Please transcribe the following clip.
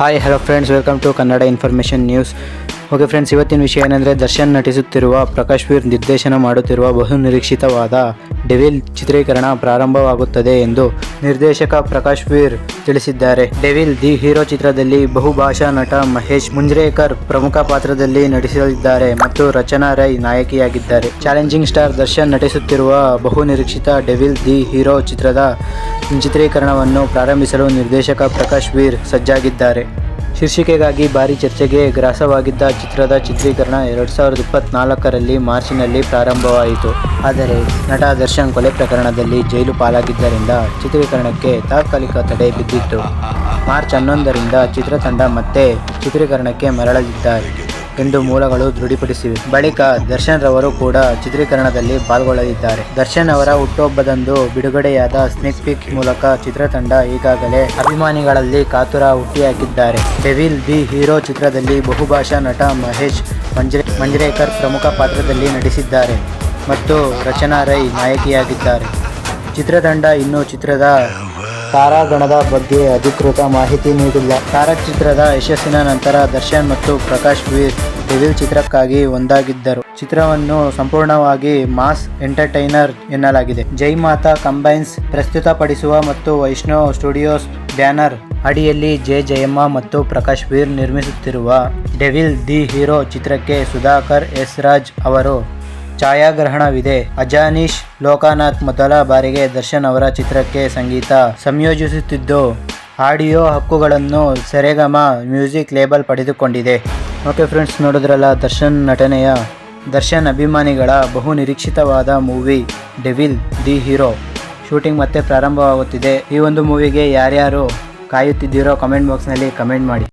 hi hello friends welcome to Kannada information news okay friends, ಇವತ್ತಿನ ವಿಷಯ ಏನಂದರೆ ದರ್ಶನ್ ನಟಿಸುತ್ತಿರುವ ಪ್ರಕಾಶ್ ವೀರ್ ನಿರ್ದೇಶನ ಮಾಡುತ್ತಿರುವ ಬಹು ನಿರೀಕ್ಷಿತವಾದ ಡೆವಿಲ್ ಚಿತ್ರೀಕರಣ ಪ್ರಾರಂಭವಾಗುತ್ತದೆ ಎಂದು ನಿರ್ದೇಶಕ ಪ್ರಕಾಶ್ ವೀರ್ ತಿಳಿಸಿದ್ದಾರೆ. ಡೆವಿಲ್ ದಿ ಹೀರೋ ಚಿತ್ರದಲ್ಲಿ ಬಹುಭಾಷಾ ನಟ ಮಹೇಶ್ ಮುಂಜ್ರೇಕರ್ ಪ್ರಮುಖ ಪಾತ್ರದಲ್ಲಿ ನಟಿಸಲಿದ್ದಾರೆ ಮತ್ತು ರಚನಾ ರೈ ನಾಯಕಿಯಾಗಿದ್ದಾರೆ. ಚಾಲೆಂಜಿಂಗ್ ಸ್ಟಾರ್ ದರ್ಶನ್ ನಟಿಸುತ್ತಿರುವ ಬಹು ನಿರೀಕ್ಷಿತ ಡೆವಿಲ್ ದಿ ಹೀರೋ ಚಿತ್ರದ ಚಿತ್ರೀಕರಣವನ್ನು ಪ್ರಾರಂಭಿಸಲು ನಿರ್ದೇಶಕ ಪ್ರಕಾಶ್ ವೀರ್ ಸಜ್ಜಾಗಿದ್ದಾರೆ. ಶೀರ್ಷಿಕೆಗಾಗಿ ಭಾರಿ ಚರ್ಚೆಗೆ ಗ್ರಾಸವಾಗಿದ್ದ ಚಿತ್ರದ ಚಿತ್ರೀಕರಣ ಎರಡು ಸಾವಿರದ ಇಪ್ಪತ್ನಾಲ್ಕರಲ್ಲಿ ಮಾರ್ಚ್ನಲ್ಲಿ ಪ್ರಾರಂಭವಾಯಿತು. ಆದರೆ ನಟ ದರ್ಶನ್ ಕೊಲೆ ಪ್ರಕರಣದಲ್ಲಿ ಜೈಲು ಪಾಲಾಗಿದ್ದರಿಂದ ಚಿತ್ರೀಕರಣಕ್ಕೆ ತಾತ್ಕಾಲಿಕ ತಡೆ ಬಿದ್ದಿತ್ತು. ಮಾರ್ಚ್ ಹನ್ನೊಂದರಿಂದ ಚಿತ್ರತಂಡ ಮತ್ತೆ ಚಿತ್ರೀಕರಣಕ್ಕೆ ಮರಳಲಿದ್ದಾರೆ. ಎಂದು ಮೂಲಗಳು ದೃಢಪಡಿಸಿವೆ ಬಳಿಕ ದರ್ಶನ್ ರವರು ಕೂಡ ಚಿತ್ರೀಕರಣದಲ್ಲಿ ಪಾಲ್ಗೊಳ್ಳಲಿದ್ದಾರೆ. ದರ್ಶನ್ ಅವರ ಹುಟ್ಟುಹಬ್ಬದಂದು ಬಿಡುಗಡೆಯಾದ ಸ್ನೇಕ್ ಪಿಕ್ ಮೂಲಕ ಚಿತ್ರತಂಡ ಈಗಾಗಲೇ ಅಭಿಮಾನಿಗಳಲ್ಲಿ ಕಾತುರ ಹುಟ್ಟಿಹಾಕಿದ್ದಾರೆ. ಡೆವಿಲ್ ದಿ ಹೀರೋ ಚಿತ್ರದಲ್ಲಿ ಬಹುಭಾಷಾ ನಟ ಮಹೇಶ್ ಮಂಜ್ರೆ, ಮಂಜ್ರೇಕರ್ ಪ್ರಮುಖ ಪಾತ್ರದಲ್ಲಿ ನಟಿಸಿದ್ದಾರೆ ಮತ್ತು ರಚನಾ ರೈ ನಾಯಕಿಯಾಗಿದ್ದಾರೆ. ಚಿತ್ರತಂಡ ಇನ್ನು ಚಿತ್ರದ ತಾರಾಗಣದ ಬಗ್ಗೆ ಅಧಿಕೃತ ಮಾಹಿತಿ ನೀಡಿಲ್ಲ. ತಾರಕ್ ಚಿತ್ರದ ಯಶಸ್ಸಿನ ನಂತರ ದರ್ಶನ್ ಮತ್ತು ಪ್ರಕಾಶ್ ವೀರ್ ಡೆವಿಲ್ ಚಿತ್ರಕ್ಕಾಗಿ ಒಂದಾಗಿದ್ದರು. ಚಿತ್ರವನ್ನು ಸಂಪೂರ್ಣವಾಗಿ ಮಾಸ್ ಎಂಟರ್ಟೈನರ್ ಎನ್ನಲಾಗಿದೆ. ಜೈ ಮಾತಾ ಕಂಬೈನ್ಸ್ ಪ್ರಸ್ತುತಪಡಿಸುವ ಮತ್ತು ವೈಷ್ಣೋ ಸ್ಟುಡಿಯೋಸ್ ಬ್ಯಾನರ್ ಅಡಿಯಲ್ಲಿ ಜೆ ಜಯಮ್ಮ ಮತ್ತು ಪ್ರಕಾಶ್ ವೀರ್ ನಿರ್ಮಿಸುತ್ತಿರುವ ಡೆವಿಲ್ ದಿ ಹೀರೋ ಚಿತ್ರಕ್ಕೆ ಸುಧಾಕರ್ ಎಸ್ ರಾಜ್ ಅವರು ಛಾಯಾಗ್ರಹಣವಿದೆ. ಅಜಾನೀಶ್, ಲೋಕನಾಥ್ ಮೊದಲ ಬಾರಿಗೆ ದರ್ಶನ್ ಅವರ ಚಿತ್ರಕ್ಕೆ ಸಂಗೀತ ಸಂಯೋಜಿಸುತ್ತಿದ್ದು, ಆಡಿಯೋ ಹಕ್ಕುಗಳನ್ನು ಸೆರೆಗಮ ಮ್ಯೂಸಿಕ್ ಲೇಬಲ್ ಪಡೆದುಕೊಂಡಿದೆ. ಓಕೆ ಫ್ರೆಂಡ್ಸ್, ನೋಡಿದ್ರಲ್ಲ, ದರ್ಶನ್ ನಟನೆಯ ದರ್ಶನ್ ಅಭಿಮಾನಿಗಳ ಬಹು ನಿರೀಕ್ಷಿತವಾದ movie, Devil the hero. Shooting ಮತ್ತೆ ಪ್ರಾರಂಭವಾಗುತ್ತಿದೆ. ಈ ಒಂದು ಮೂವಿಗೆ ಯಾರ್ಯಾರು ಕಾಯುತ್ತಿದ್ದೀರೋ ಕಮೆಂಟ್ ಬಾಕ್ಸ್ನಲ್ಲಿ ಕಮೆಂಟ್ ಮಾಡಿ.